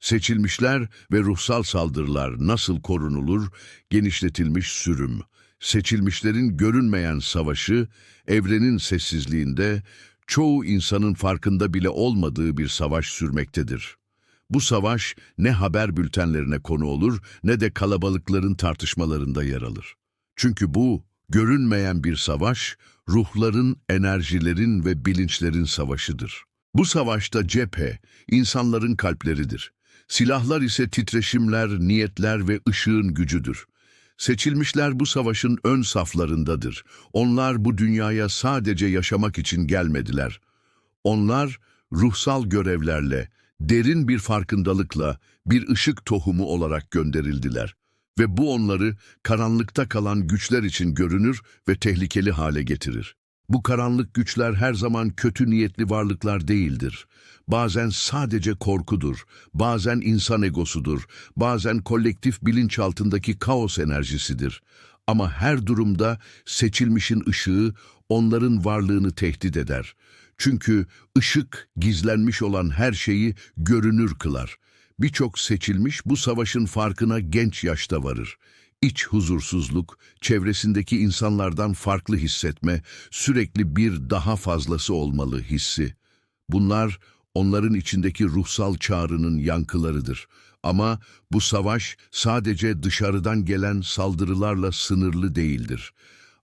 Seçilmişler ve ruhsal saldırılar nasıl korunulur? Genişletilmiş sürüm. Seçilmişlerin görünmeyen savaşı, evrenin sessizliğinde, çoğu insanın farkında bile olmadığı bir savaş sürmektedir. Bu savaş ne haber bültenlerine konu olur ne de kalabalıkların tartışmalarında yer alır. Çünkü bu görünmeyen bir savaş, ruhların, enerjilerin ve bilinçlerin savaşıdır. Bu savaşta cephe, insanların kalpleridir. Silahlar ise titreşimler, niyetler ve ışığın gücüdür. Seçilmişler bu savaşın ön saflarındadır. Onlar bu dünyaya sadece yaşamak için gelmediler. Onlar ruhsal görevlerle, derin bir farkındalıkla bir ışık tohumu olarak gönderildiler. Ve bu onları karanlıkta kalan güçler için görünür ve tehlikeli hale getirir. Bu karanlık güçler her zaman kötü niyetli varlıklar değildir. Bazen sadece korkudur, bazen insan egosudur, bazen kolektif bilinçaltındaki kaos enerjisidir. Ama her durumda seçilmişin ışığı onların varlığını tehdit eder. Çünkü ışık gizlenmiş olan her şeyi görünür kılar. Birçok seçilmiş bu savaşın farkına genç yaşta varır. İç huzursuzluk, çevresindeki insanlardan farklı hissetme, sürekli bir daha fazlası olmalı hissi. Bunlar onların içindeki ruhsal çağrının yankılarıdır. Ama bu savaş sadece dışarıdan gelen saldırılarla sınırlı değildir.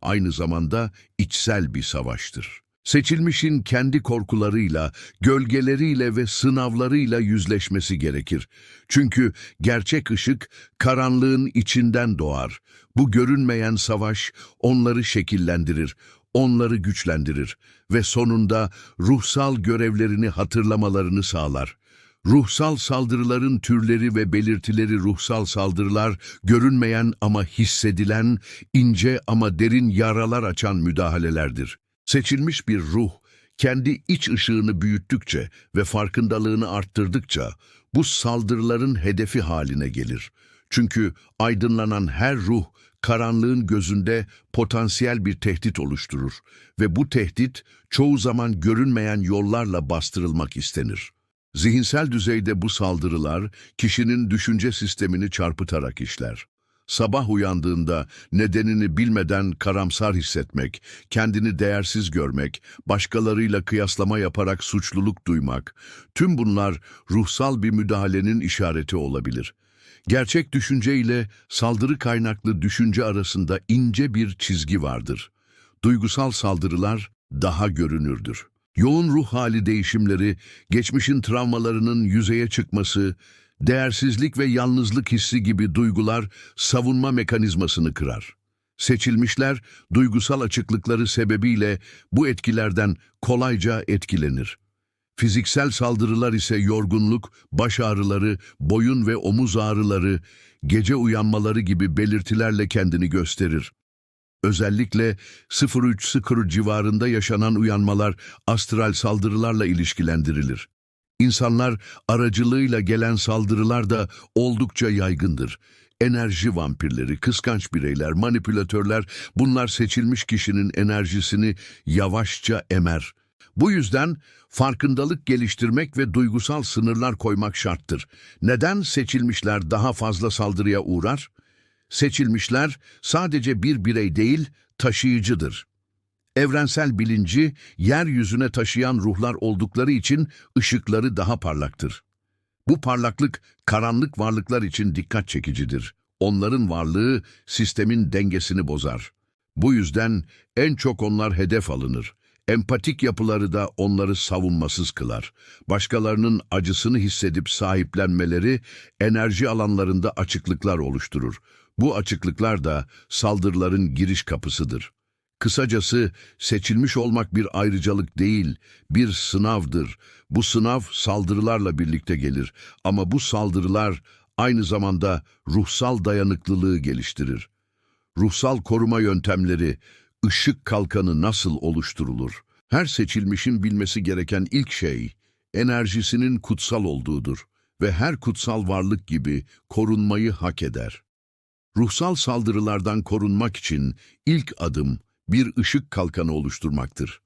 Aynı zamanda içsel bir savaştır. Seçilmişin kendi korkularıyla, gölgeleriyle ve sınavlarıyla yüzleşmesi gerekir. Çünkü gerçek ışık karanlığın içinden doğar. Bu görünmeyen savaş onları şekillendirir, onları güçlendirir ve sonunda ruhsal görevlerini hatırlamalarını sağlar. Ruhsal saldırıların türleri ve belirtileri ruhsal saldırılar, görünmeyen ama hissedilen, ince ama derin yaralar açan müdahalelerdir. Seçilmiş bir ruh, kendi iç ışığını büyüttükçe ve farkındalığını arttırdıkça bu saldırıların hedefi haline gelir. Çünkü aydınlanan her ruh, karanlığın gözünde potansiyel bir tehdit oluşturur ve bu tehdit çoğu zaman görünmeyen yollarla bastırılmak istenir. Zihinsel düzeyde bu saldırılar kişinin düşünce sistemini çarpıtarak işler. Sabah uyandığında nedenini bilmeden karamsar hissetmek, kendini değersiz görmek, başkalarıyla kıyaslama yaparak suçluluk duymak, tüm bunlar ruhsal bir müdahalenin işareti olabilir. Gerçek düşünce ile saldırı kaynaklı düşünce arasında ince bir çizgi vardır. Duygusal saldırılar daha görünürdür. Yoğun ruh hali değişimleri, geçmişin travmalarının yüzeye çıkması, değersizlik ve yalnızlık hissi gibi duygular savunma mekanizmasını kırar. Seçilmişler duygusal açıklıkları sebebiyle bu etkilerden kolayca etkilenir. Fiziksel saldırılar ise yorgunluk, baş ağrıları, boyun ve omuz ağrıları, gece uyanmaları gibi belirtilerle kendini gösterir. Özellikle 03.00 civarında yaşanan uyanmalar astral saldırılarla ilişkilendirilir. İnsanlar aracılığıyla gelen saldırılar da oldukça yaygındır. Enerji vampirleri, kıskanç bireyler, manipülatörler bunlar seçilmiş kişinin enerjisini yavaşça emer. Bu yüzden farkındalık geliştirmek ve duygusal sınırlar koymak şarttır. Neden seçilmişler daha fazla saldırıya uğrar? Seçilmişler sadece bir birey değil, taşıyıcıdır. Evrensel bilinci yeryüzüne taşıyan ruhlar oldukları için ışıkları daha parlaktır. Bu parlaklık karanlık varlıklar için dikkat çekicidir. Onların varlığı sistemin dengesini bozar. Bu yüzden en çok onlar hedef alınır. Empatik yapıları da onları savunmasız kılar. Başkalarının acısını hissedip sahiplenmeleri enerji alanlarında açıklıklar oluşturur. Bu açıklıklar da saldırıların giriş kapısıdır. Kısacası seçilmiş olmak bir ayrıcalık değil, bir sınavdır. Bu sınav saldırılarla birlikte gelir ama bu saldırılar aynı zamanda ruhsal dayanıklılığı geliştirir. Ruhsal koruma yöntemleri, ışık kalkanı nasıl oluşturulur? Her seçilmişin bilmesi gereken ilk şey, enerjisinin kutsal olduğudur ve her kutsal varlık gibi korunmayı hak eder. Ruhsal saldırılardan korunmak için ilk adım bir ışık kalkanı oluşturmaktır.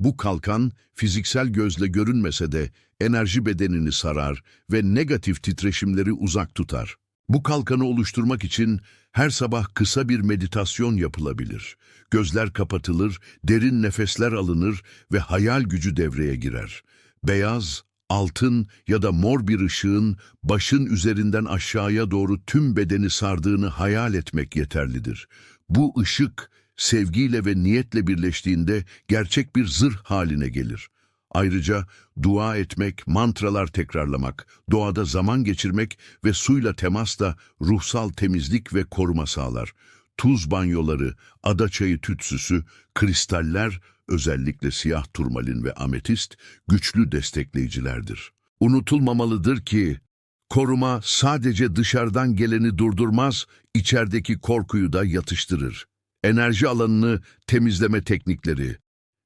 Bu kalkan fiziksel gözle görünmese de enerji bedenini sarar ve negatif titreşimleri uzak tutar. Bu kalkanı oluşturmak için her sabah kısa bir meditasyon yapılabilir. Gözler kapatılır, derin nefesler alınır ve hayal gücü devreye girer. Beyaz, altın ya da mor bir ışığın başın üzerinden aşağıya doğru tüm bedeni sardığını hayal etmek yeterlidir. Bu ışık sevgiyle ve niyetle birleştiğinde gerçek bir zırh haline gelir. Ayrıca dua etmek, mantralar tekrarlamak, doğada zaman geçirmek ve suyla temas da ruhsal temizlik ve koruma sağlar. Tuz banyoları, ada çayı tütsüsü, kristaller, özellikle siyah turmalin ve ametist güçlü destekleyicilerdir. Unutulmamalıdır ki koruma sadece dışarıdan geleni durdurmaz, içerideki korkuyu da yatıştırır. Enerji alanını temizleme teknikleri,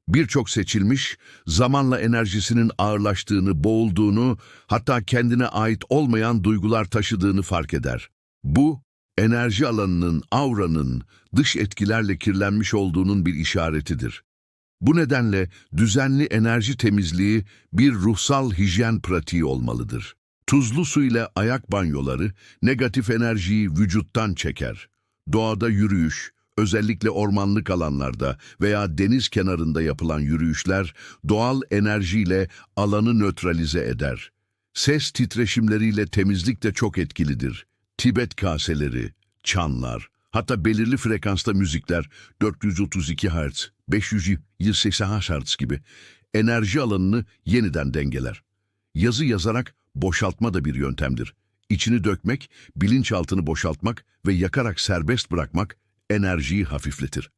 Birçok seçilmiş, zamanla enerjisinin ağırlaştığını, boğulduğunu, hatta kendine ait olmayan duygular taşıdığını fark eder. Bu, enerji alanının, auranın dış etkilerle kirlenmiş olduğunun bir işaretidir. Bu nedenle düzenli enerji temizliği bir ruhsal hijyen pratiği olmalıdır. Tuzlu su ile ayak banyoları negatif enerjiyi vücuttan çeker. Doğada yürüyüş, özellikle ormanlık alanlarda veya deniz kenarında yapılan yürüyüşler doğal enerjiyle alanı nötralize eder. Ses titreşimleriyle temizlik de çok etkilidir. Tibet kaseleri, çanlar, hatta belirli frekansta müzikler 432 Hz, 580 Hz gibi enerji alanını yeniden dengeler. Yazı yazarak boşaltma da bir yöntemdir. İçini dökmek, bilinçaltını boşaltmak ve yakarak serbest bırakmak enerjiyi hafifletir.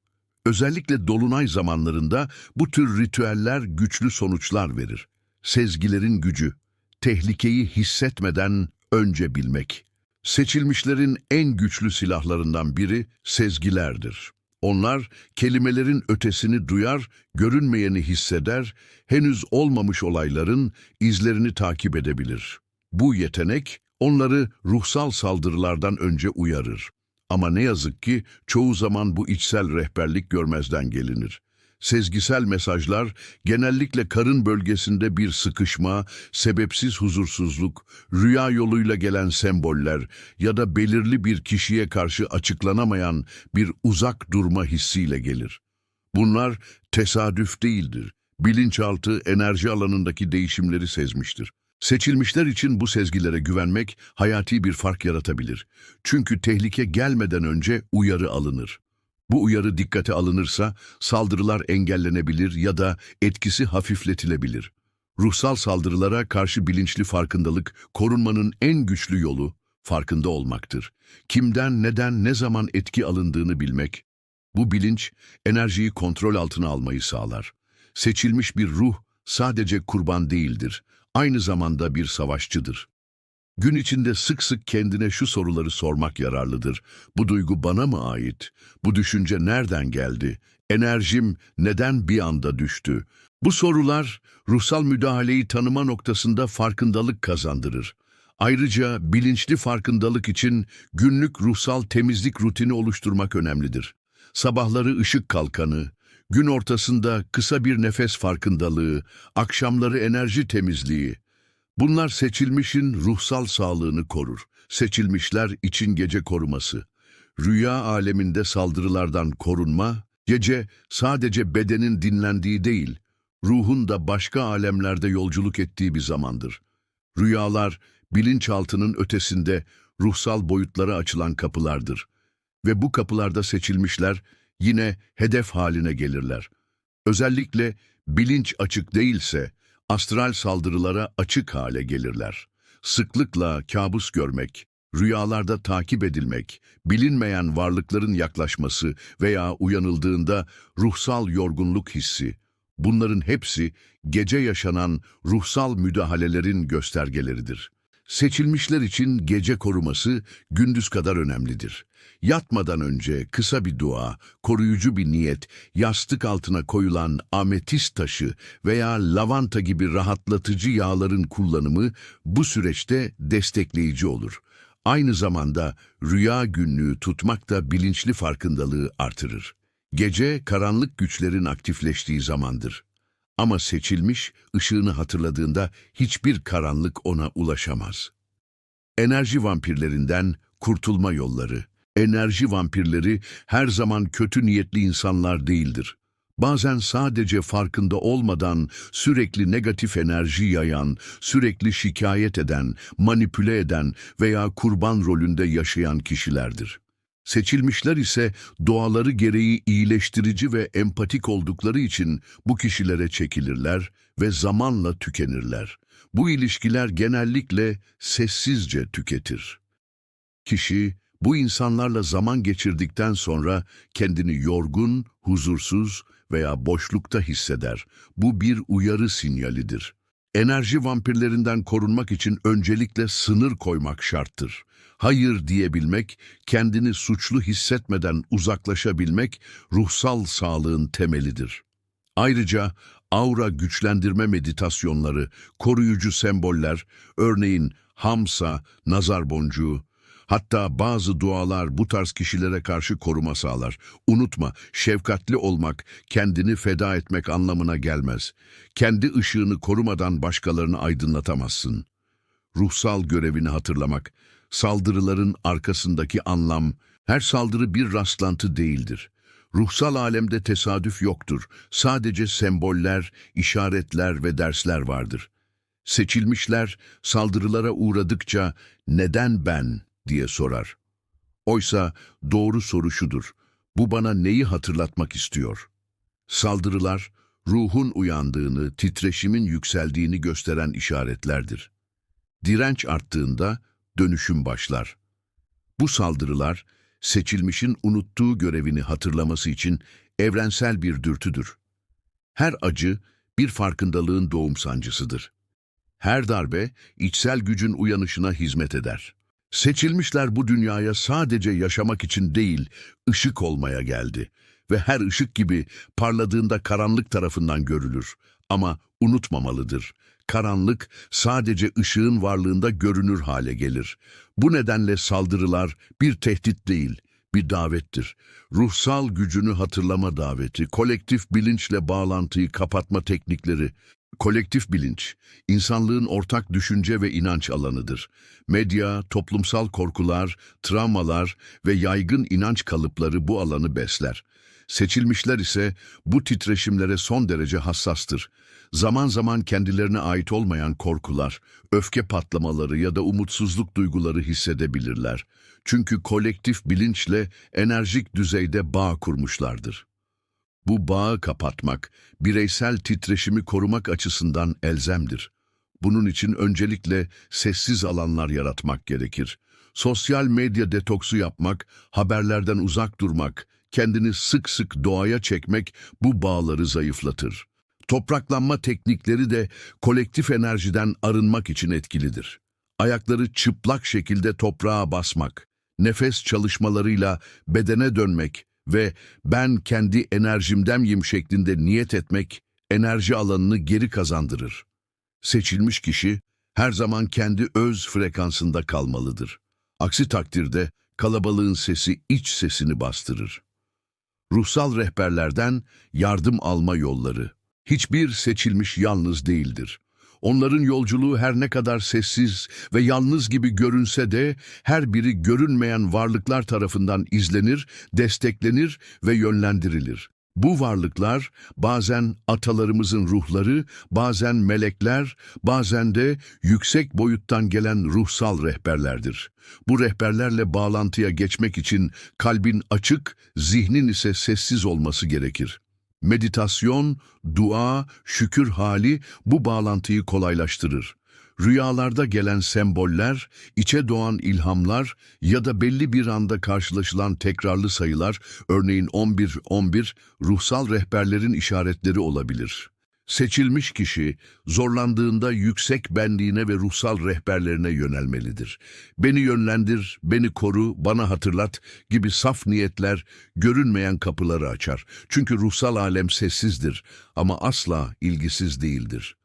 Özellikle dolunay zamanlarında bu tür ritüeller güçlü sonuçlar verir. Sezgilerin gücü, tehlikeyi hissetmeden önce bilmek. Seçilmişlerin en güçlü silahlarından biri sezgilerdir. Onlar kelimelerin ötesini duyar, görünmeyeni hisseder, henüz olmamış olayların izlerini takip edebilir. Bu yetenek onları ruhsal saldırılardan önce uyarır. Ama ne yazık ki çoğu zaman bu içsel rehberlik görmezden gelinir. Sezgisel mesajlar genellikle karın bölgesinde bir sıkışma, sebepsiz huzursuzluk, rüya yoluyla gelen semboller ya da belirli bir kişiye karşı açıklanamayan bir uzak durma hissiyle gelir. Bunlar tesadüf değildir. Bilinçaltı enerji alanındaki değişimleri sezmiştir. Seçilmişler için bu sezgilere güvenmek hayati bir fark yaratabilir. Çünkü tehlike gelmeden önce uyarı alınır. Bu uyarı dikkate alınırsa saldırılar engellenebilir ya da etkisi hafifletilebilir. Ruhsal saldırılara karşı bilinçli farkındalık korunmanın en güçlü yolu farkında olmaktır. Kimden, neden, ne zaman etki alındığını bilmek, bu bilinç enerjiyi kontrol altına almayı sağlar. Seçilmiş bir ruh sadece kurban değildir, aynı zamanda bir savaşçıdır. Gün içinde sık sık kendine şu soruları sormak yararlıdır. Bu duygu bana mı ait? Bu düşünce nereden geldi? Enerjim neden bir anda düştü? Bu sorular ruhsal müdahaleyi tanıma noktasında farkındalık kazandırır. Ayrıca bilinçli farkındalık için günlük ruhsal temizlik rutini oluşturmak önemlidir. Sabahları ışık kalkanı, gün ortasında kısa bir nefes farkındalığı, akşamları enerji temizliği. Bunlar seçilmişin ruhsal sağlığını korur. Seçilmişler için gece koruması. Rüya aleminde saldırılardan korunma, gece sadece bedenin dinlendiği değil, ruhun da başka alemlerde yolculuk ettiği bir zamandır. Rüyalar, bilinçaltının ötesinde ruhsal boyutlara açılan kapılardır. Ve bu kapılarda seçilmişler yine hedef haline gelirler. Özellikle bilinç açık değilse astral saldırılara açık hale gelirler. Sıklıkla kabus görmek, rüyalarda takip edilmek, bilinmeyen varlıkların yaklaşması veya uyanıldığında ruhsal yorgunluk hissi, bunların hepsi gece yaşanan ruhsal müdahalelerin göstergeleridir. Seçilmişler için gece koruması gündüz kadar önemlidir. Yatmadan önce kısa bir dua, koruyucu bir niyet, yastık altına koyulan ametist taşı veya lavanta gibi rahatlatıcı yağların kullanımı bu süreçte destekleyici olur. Aynı zamanda rüya günlüğü tutmak da bilinçli farkındalığı artırır. Gece karanlık güçlerin aktifleştiği zamandır. Ama seçilmiş, ışığını hatırladığında hiçbir karanlık ona ulaşamaz. Enerji vampirlerinden kurtulma yolları. Enerji vampirleri her zaman kötü niyetli insanlar değildir. Bazen sadece farkında olmadan sürekli negatif enerji yayan, sürekli şikayet eden, manipüle eden veya kurban rolünde yaşayan kişilerdir. Seçilmişler ise doğaları gereği iyileştirici ve empatik oldukları için bu kişilere çekilirler ve zamanla tükenirler. Bu ilişkiler genellikle sessizce tüketir. Kişi bu insanlarla zaman geçirdikten sonra kendini yorgun, huzursuz veya boşlukta hisseder. Bu bir uyarı sinyalidir. Enerji vampirlerinden korunmak için öncelikle sınır koymak şarttır. Hayır diyebilmek, kendini suçlu hissetmeden uzaklaşabilmek ruhsal sağlığın temelidir. Ayrıca aura güçlendirme meditasyonları, koruyucu semboller, örneğin hamsa, nazar boncuğu, hatta bazı dualar bu tarz kişilere karşı koruma sağlar. Unutma, şefkatli olmak, kendini feda etmek anlamına gelmez. Kendi ışığını korumadan başkalarını aydınlatamazsın. Ruhsal görevini hatırlamak, saldırıların arkasındaki anlam, her saldırı bir rastlantı değildir. Ruhsal alemde tesadüf yoktur. Sadece semboller, işaretler ve dersler vardır. Seçilmişler saldırılara uğradıkça neden ben diye sorar. Oysa doğru soru şudur. Bu bana neyi hatırlatmak istiyor? Saldırılar ruhun uyandığını, titreşimin yükseldiğini gösteren işaretlerdir. Direnç arttığında dönüşüm başlar. Bu saldırılar seçilmişin unuttuğu görevini hatırlaması için evrensel bir dürtüdür. Her acı bir farkındalığın doğum sancısıdır. Her darbe içsel gücün uyanışına hizmet eder. Seçilmişler bu dünyaya sadece yaşamak için değil, ışık olmaya geldi. Ve her ışık gibi parladığında karanlık tarafından görülür. Ama unutmamalıdır. Karanlık sadece ışığın varlığında görünür hale gelir. Bu nedenle saldırılar bir tehdit değil, bir davettir. Ruhsal gücünü hatırlama daveti, kolektif bilinçle bağlantıyı kapatma teknikleri, Kolektif bilinç, insanlığın ortak düşünce ve inanç alanıdır. Medya, toplumsal korkular, travmalar ve yaygın inanç kalıpları bu alanı besler. Seçilmişler ise bu titreşimlere son derece hassastır. Zaman zaman kendilerine ait olmayan korkular, öfke patlamaları ya da umutsuzluk duyguları hissedebilirler. Çünkü kolektif bilinçle enerjik düzeyde bağ kurmuşlardır. Bu bağı kapatmak, bireysel titreşimi korumak açısından elzemdir. Bunun için öncelikle sessiz alanlar yaratmak gerekir. Sosyal medya detoksu yapmak, haberlerden uzak durmak, kendini sık sık doğaya çekmek bu bağları zayıflatır. Topraklanma teknikleri de kolektif enerjiden arınmak için etkilidir. Ayakları çıplak şekilde toprağa basmak, nefes çalışmalarıyla bedene dönmek, ve ben kendi enerjimdemyim şeklinde niyet etmek enerji alanını geri kazandırır. Seçilmiş kişi her zaman kendi öz frekansında kalmalıdır. Aksi takdirde kalabalığın sesi iç sesini bastırır. Ruhsal rehberlerden yardım alma yolları. Hiçbir seçilmiş yalnız değildir. Onların yolculuğu her ne kadar sessiz ve yalnız gibi görünse de her biri görünmeyen varlıklar tarafından izlenir, desteklenir ve yönlendirilir. Bu varlıklar bazen atalarımızın ruhları, bazen melekler, bazen de yüksek boyuttan gelen ruhsal rehberlerdir. Bu rehberlerle bağlantıya geçmek için kalbin açık, zihnin ise sessiz olması gerekir. Meditasyon, dua, şükür hali bu bağlantıyı kolaylaştırır. Rüyalarda gelen semboller, içe doğan ilhamlar ya da belli bir anda karşılaşılan tekrarlı sayılar, örneğin 11-11, ruhsal rehberlerin işaretleri olabilir. Seçilmiş kişi zorlandığında yüksek benliğine ve ruhsal rehberlerine yönelmelidir. Beni yönlendir, beni koru, bana hatırlat gibi saf niyetler görünmeyen kapıları açar. Çünkü ruhsal alem sessizdir ama asla ilgisiz değildir.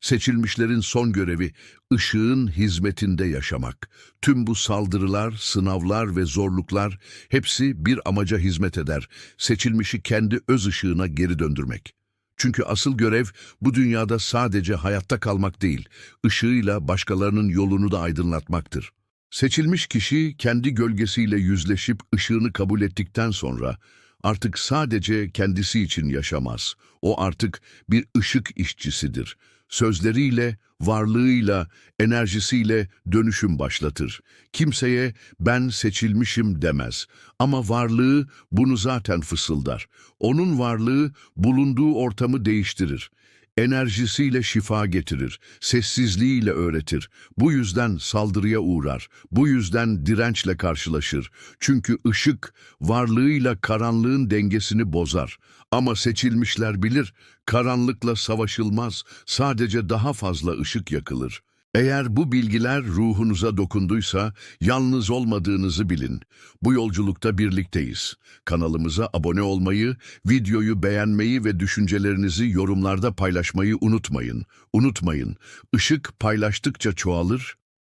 Seçilmişlerin son görevi ışığın hizmetinde yaşamak. Tüm bu saldırılar, sınavlar ve zorluklar hepsi bir amaca hizmet eder. Seçilmişi kendi öz ışığına geri döndürmek. Çünkü asıl görev bu dünyada sadece hayatta kalmak değil, ışığıyla başkalarının yolunu da aydınlatmaktır. Seçilmiş kişi kendi gölgesiyle yüzleşip ışığını kabul ettikten sonra artık sadece kendisi için yaşamaz. O artık bir ışık işçisidir. Sözleriyle, varlığıyla, enerjisiyle dönüşüm başlatır. Kimseye ben seçilmişim demez. Ama varlığı bunu zaten fısıldar. Onun varlığı bulunduğu ortamı değiştirir. Enerjisiyle şifa getirir, sessizliğiyle öğretir. Bu yüzden saldırıya uğrar, bu yüzden dirençle karşılaşır. Çünkü ışık varlığıyla karanlığın dengesini bozar. Ama seçilmişler bilir, karanlıkla savaşılmaz, sadece daha fazla ışık yakılır. Eğer bu bilgiler ruhunuza dokunduysa yalnız olmadığınızı bilin. Bu yolculukta birlikteyiz. Kanalımıza abone olmayı, videoyu beğenmeyi ve düşüncelerinizi yorumlarda paylaşmayı unutmayın. Unutmayın, ışık paylaştıkça çoğalır,